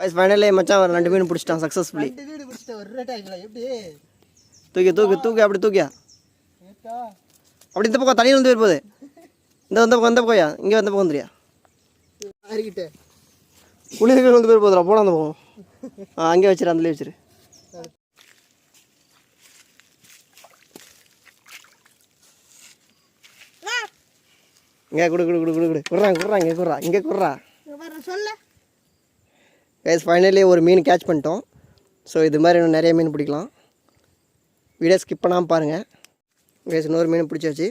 வயசு ஃபைனலே மச்சான் ஒரு ரெண்டு மீன் பிடிச்சிட்டான் சக்ஸஸ்ஃபுல்லி தூக்கி தூக்கி தூக்கி அப்படி தூக்கியா? அப்படி இந்த பக்கம் தனியில் வந்து போகுது இந்த வந்த பக்கம் இந்த பக்கம்யா? இங்கே வந்த பக்கம் வந்துறியா குளிர்கள் வந்து பேர் போதுடா போட அந்த பக்கம். ஆ அங்கே வச்சிரு அதுலேயே வச்சிரு. இங்கே குடு குடு குடு குடு குடு. குடுறா குடுறா இங்கே குடுறா. இங்கே குடுறா சொல்ல. கைஸ் ஃபைனலி ஒரு மீன் கேட்ச் பண்ணிட்டோம். ஸோ இது மாதிரி இன்னும் நிறைய மீன் பிடிக்கலாம். வீடியோ ஸ்கிப் பண்ணாமல் பாருங்கள் கைஸ் இன்னொரு மீன் பிடிச்சாச்சு.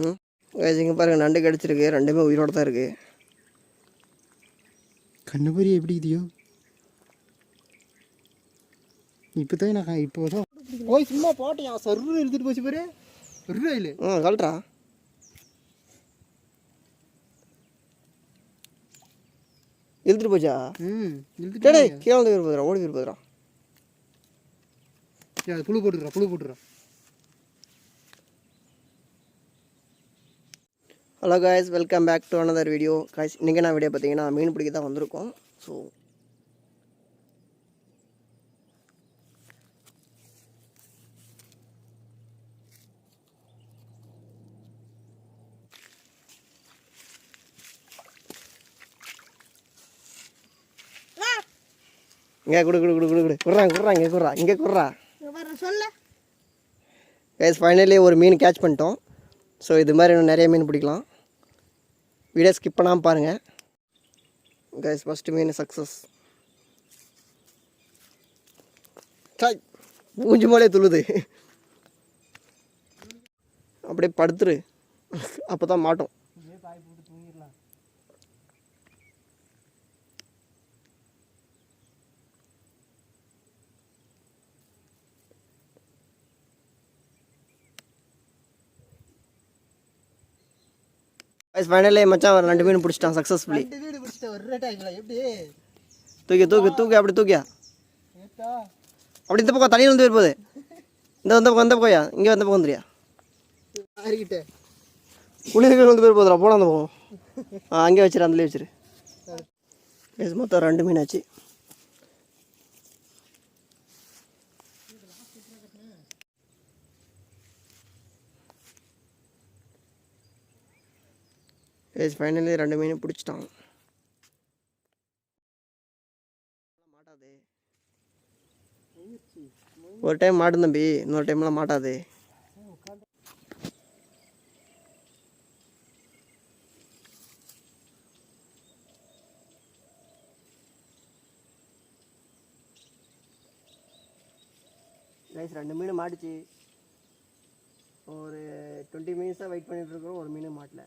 ம். கைஸ் இங்கே பாருங்கள் நண்டு கிடச்சிருக்கு. ரெண்டுமே உயிரோட தான் இருக்குது கண்ணுபுரி எப்படி இதுயோ? இப்போ தான் நான் இப்போ தான் போய் சும்மா போட்டியா? சர்ரு இழுத்துட்டு போச்சு பாரு. ருயில் ம் கழட்டா இழுத்துட்டு போச்சா? டேடே கீழே வந்து விருப்பதுரா ஓடி விருப்பதுரா ஏய், அது புழு போட்டுடுறா புழு போட்டுடுறா hello guys welcome back to another video guys இன்றைக்கி நான் வீடியோ பார்த்தீங்கன்னா மீன் பிடிக்க தான் வந்திருக்கோம். ஸோ இங்கே குடு குடு குடு குடு குடு. குடுறா குடுறா இங்கே குடுறா இங்கே குடுறா. சொல்ல. கைஸ் ஃபைனலி ஒரு மீன் கேட்ச் பண்ணிட்டோம். ஸோ இது மாதிரி இன்னும் நிறைய மீன் பிடிக்கலாம். வீடியோ ஸ்கிப் பண்ணாமல் பாருங்கள் கைஸ் ஃபஸ்ட்டு மீன் சக்ஸஸ் சாய் மூஞ்சி மேலே துளுது அப்படியே படுத்துரு. அப்போ தான் மாட்டோம். கைஸ் ஃபைனலி மச்சான் ஒரு ரெண்டு மீன் பிடிச்சிட்டான் சக்ஸஸ்ஃபுல்லி தூக்கி தூக்கி தூக்கி அப்படி தூக்கியா? அப்படி இந்த பக்கம் தனியில் வந்து போகுது இந்த வந்த பக்கம் இந்த பக்கம்யா இங்கே வந்த பக்கம் வந்துறியா குளிர்கள் வந்து பேர் போதுடா போட அந்த பக்கம். ஆ அங்கே வச்சிரு அதுலேயே வச்சிரு. மொத்தம் ரெண்டு மீன் ஆச்சு. கேஸ் ஃபைனலி ரெண்டு மீன் பிடிச்சிட்டான். மாட்டாதே. ஒரு டைம் மாட்டும் தம்பி இன்னொரு டைம்லாம் மாட்டாதே. ரைஸ் ரெண்டு மீன் மாட்டுச்சு. ஒரு டுவெண்ட்டி மினிட்ஸாக வெயிட் பண்ணிட்டு இருக்கோம் ஒரு மீன் மாட்டல.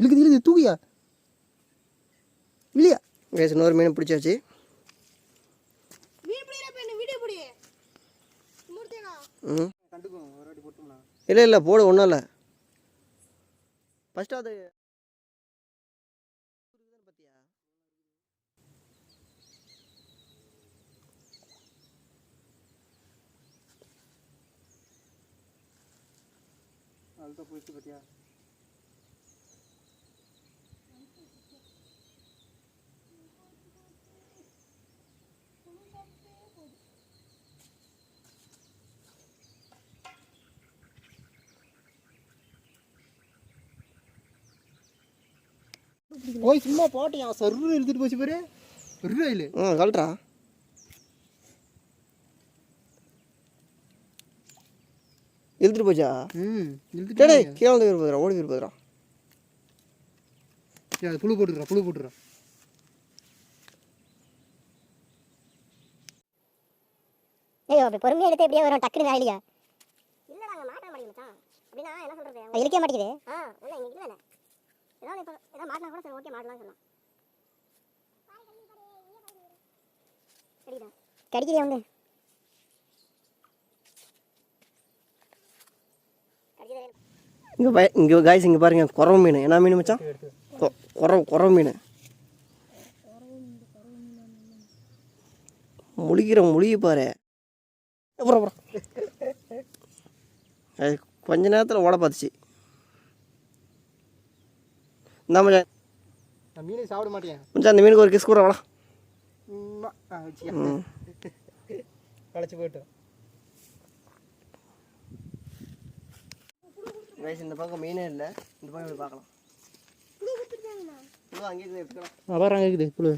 இழுக்குது இழுக்குது தூக்கியா? இல்லையா? ரைஸ் இன்னொரு மீன் பிடிச்சாச்சு. இல்லை இல்லை போடு ஒன்றும் இல்லை. ஃபஸ்ட்டு அது அதுதான் போயிடுச்சு பார்த்தியா போய் சும்மா போட்டியா? சர்ரு இழுத்துட்டு போச்சு பாரு. ம் இழுத்துட்டு போச்சா? ம் டேடே கீழே வந்து விருப்பதுரா ஓடி அது புழு போட்டுடுறா புழு போட்டுடுறா. ஐயோ அப்படி பொறுமையாக எடுத்து எப்படியே வரும்? டக்குனு வேலையா? இல்லடா அங்க மாட்ட மாட்டேங்குது அப்படின்னா என்ன சொல்றது? அது இழுக்க மாட்டேங்குது. ஆ இல்ல இங்க இல்ல. ஏதாவது இப்போ ஏதாவது மாட்டினா கூட சரி ஓகே மாட்டலாம்னு சொன்னான். கடிக்குதே வந்து. இங்கே பய இங்கே காய்ஸ் இங்கே பாருங்க குறவு மீன். என்ன மீன் மச்சான்? குறவு குறவு மீன். முழிக்கிற முழிய பாரு. அப்புறம் அப்புறம் கொஞ்ச நேரத்தில் ஓட பார்த்துச்சு. இந்த மச்சான். நான் மீனை சாப்பிட மாட்டேன். மச்சான் அந்த மீனுக்கு ஒரு கிஸ் கூட வாடா. களைச்சு போயிட்டோம் கைஸ் இந்த பக்கம் மீனே இல்லை. இந்த பக்கம் இப்படி பார்க்கலாம். இதோ அங்கேயே இருக்குது, எடுத்துக்கலாம். அப்புறம் அங்கே இருக்குது புழு.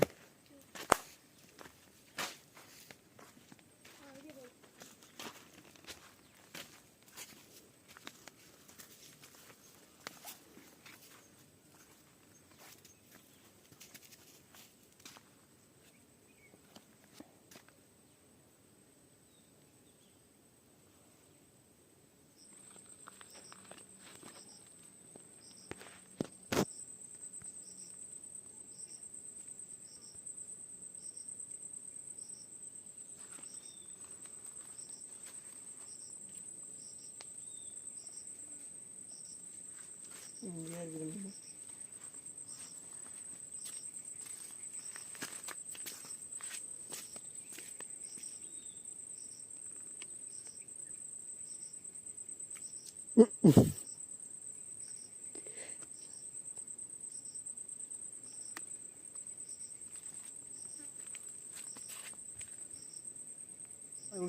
இங்கேயே இருக்குது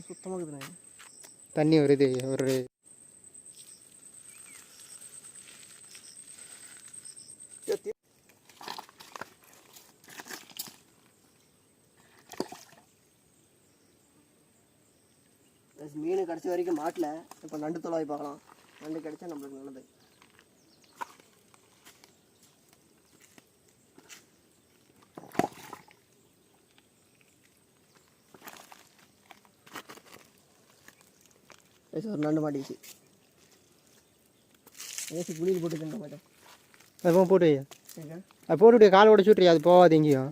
சுத்தமாக தண்ணி வருது ஒரு மீன் கடைசி வரைக்கும் மாட்டல. இப்போ நண்டு தொலைவாய் பார்க்கலாம். நண்டு கிடைச்சா நம்மளுக்கு நல்லது. ஒரு நண்டு மாட்டிச்சு ஏசி குளியில் போட்டு மாட்டேன் போட்டு வை. சரிக்கா அது போட்டு விட்டு கால் உடச்சு விட்ரு அது போகாது எங்கேயும்.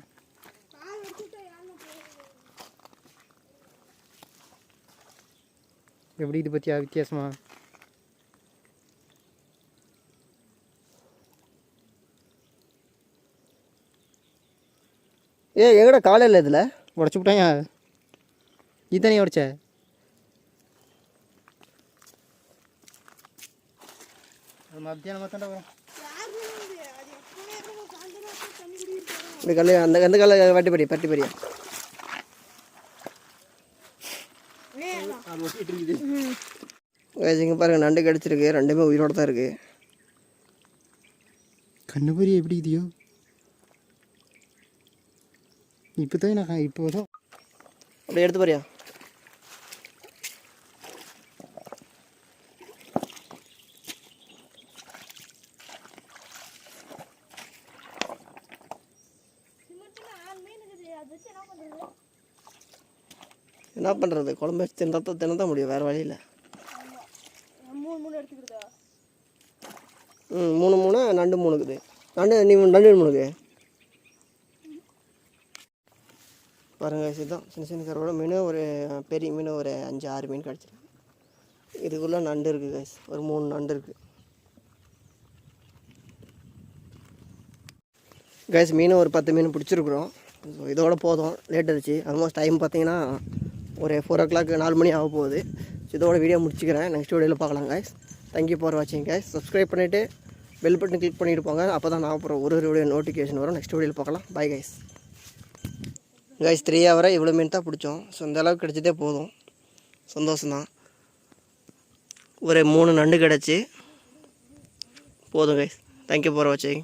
எப்படி இது பற்றியா வித்தியாசமா ஏ எங்கடா காலையில் இதில் உடச்சு விட்டாயா நீ தானே உடச்ச மத்தியானம் தாண்டா வரும் இந்த கல்லு அந்த அந்த கல்லை வெட்டி படி பட்டி படியா இங்கே பாருங்க நண்டு கடிச்சிருக்கு. ரெண்டுமே உயிரோட தான் இருக்குது கண்ணு பொறி எப்படி இதுயோ? இப்போ தான் நான் இப்போ தான் அப்படியே எடுத்து பாரியா. என்ன பண்ணுறது குழம்பு வச்சு தின்றத தின்னதான் முடியும். வேறு வழி இல்லை ம் மூணு மூணு? நண்டு மூணுக்குது. நண்டு நீ நண்டு மூணுக்கு. பாருங்க இதுதான். சின்ன சின்ன கருவோட. மீன் ஒரு பெரிய மீன் ஒரு அஞ்சு ஆறு மீன் கிடச்சிருக்கு. இதுக்குள்ளே நண்டு இருக்குது கைஸ் ஒரு மூணு நண்டு இருக்குது கைஸ் மீன் ஒரு பத்து மீன் பிடிச்சிருக்குறோம். ஸோ இதோட போதும். லேட் ஆச்சு ஆல்மோஸ்ட் டைம் பார்த்தீங்கன்னா ஒரு ஃபோர் ஓ கிளாக் நாலு மணி ஆக போகுது. ஸோ இதோட வீடியோ முடிச்சுக்கிறேன். நெக்ஸ்ட் வீடியோவில் பார்க்கலாம் கைஸ் தேங்க்யூ ஃபார் வாட்சிங் கைஸ் சப்ஸ்கிரைப் பண்ணிவிட்டு பெல் பட்டன் கிளிக் பண்ணிட்டு போங்க. அப்போ தான் நான் அப்புறம் ஒரு ஒரு வீடியோ நோட்டிஃபிகேஷன் வரும். நெக்ஸ்ட் வீடியோவில் பார்க்கலாம். பை கைஸ் கைஸ் த்ரீ ஹவரை இவ்வளோ மீன் தான் பிடிச்சோம். ஸோ இந்த அளவுக்கு கிடச்சதே போதும். சந்தோஷம்தான். ஒரு மூணு நண்டு கிடச்சி. போதும் கைஸ் தேங்க்யூ ஃபார் வாட்சிங்